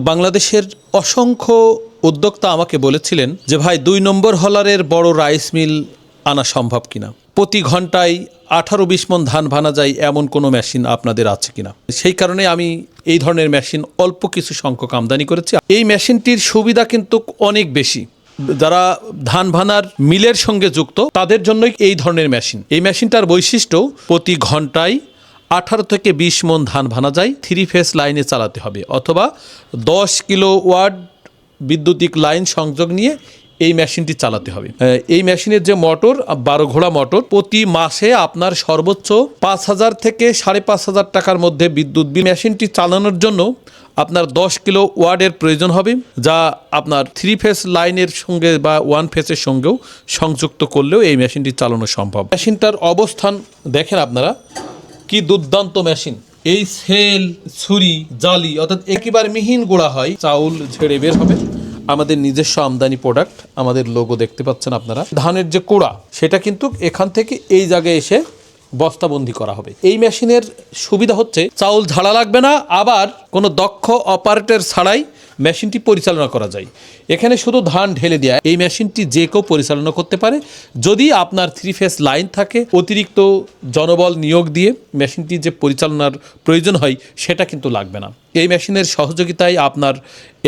বাংলাদেশের অসংখ্য উদ্যোক্তা আমাকে বলেছিলেন যে, ভাই, দুই নম্বর হলারের বড় রাইস মিল আনা সম্ভব কিনা? প্রতি ঘন্টায় আঠারো বিশ মন ধান ভানা যায়, এমন কোনো মেশিন আপনাদের আছে কিনা? সেই কারণে আমি এই ধরনের মেশিন অল্প কিছু সংখ্যক আমদানি করেছি। এই মেশিনটির সুবিধা কিন্তু অনেক বেশি। যারা ধান ভানার মিলের সঙ্গে যুক্ত, তাদের জন্যই এই ধরনের মেশিন। এই মেশিনটার বৈশিষ্ট্য, প্রতি ঘন্টায় আঠারো থেকে বিশ মন ধান ভানা যায় থ্রি ফেস লাইনে চালাতে হবে। অথবা দশ কিলো ওয়াট বিদ্যুতিক লাইন সংযোগ নিয়ে এই মেশিনটি চালাতে হবে। এই মেশিনের যে মোটর বারো ঘোড়া মোটর, প্রতি মাসে আপনার সর্বোচ্চ পাঁচ হাজার থেকে সাড়ে পাঁচ হাজার টাকার মধ্যে বিদ্যুৎ বিল মেশিনটি চালানোর জন্য আপনার দশ কিলো ওয়ার্ডের প্রয়োজন হবে, যা আপনার থ্রি ফেস লাইনের সঙ্গে বা ওয়ান ফেসের সঙ্গেও সংযুক্ত করলেও এই মেশিনটি চালানো সম্ভব। মেশিনটার অবস্থান দেখেন আপনারা। কি দুর্দান্ত মেশিন। এই সেল, ছুরি, জালি, অর্থাৎ একেবারে মিহিন গোড়া হয়, চাউল ঝেড়ে বের হবে। আমাদের নিজস্ব আমদানি প্রোডাক্ট আমাদের লোগো দেখতে পাচ্ছেন আপনারা। ধানের যে কোড়া, সেটা কিন্তু এখান থেকে এই জায়গায় এসে বস্তাবন্দি করা হবে। এই মেশিনের সুবিধা হচ্ছে, চাউল ঝাড়া লাগবে না, আবার কোনো দক্ষ অপারেটর ছাড়াই মেশিনটি পরিচালনা করা যায়। এখানে শুধু ধান ঢেলে দেওয়া এই মেশিনটি যে কেউ পরিচালনা করতে পারে। যদি আপনার থ্রি ফেস লাইন থাকে, অতিরিক্ত জনবল নিয়োগ দিয়ে মেশিনটি যে পরিচালনার প্রয়োজন হয়, সেটা কিন্তু লাগবে না। এই মেশিনের সহযোগিতায় আপনার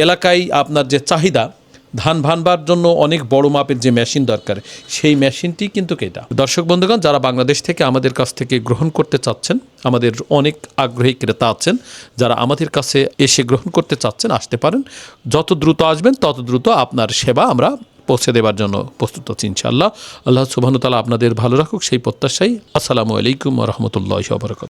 এলাকায় আপনার যে চাহিদা ধান ভানবার জন্য অনেক বড় মাপের যে মেশিন দরকার, সেই মেশিনটি কিন্তু এটা দর্শক বন্ধুগণ, যারা বাংলাদেশ থেকে আমাদের কাছ থেকে গ্রহণ করতে চাচ্ছেন, আমাদের অনেক আগ্রহী ক্রেতা আছেন, যারা আমাদের কাছে এসে গ্রহণ করতে চাচ্ছেন, আসতে পারেন। যত দ্রুত আসবেন, তত দ্রুত আপনার সেবা আমরা পৌঁছে দেওয়ার জন্য প্রস্তুত আছি, ইনশাআল্লাহ। আল্লাহ সুবাহতালা আপনাদের ভালো রাখুক, সেই প্রত্যাশাই আসসালামু আলাইকুম রহমতুল্লাহ বরকত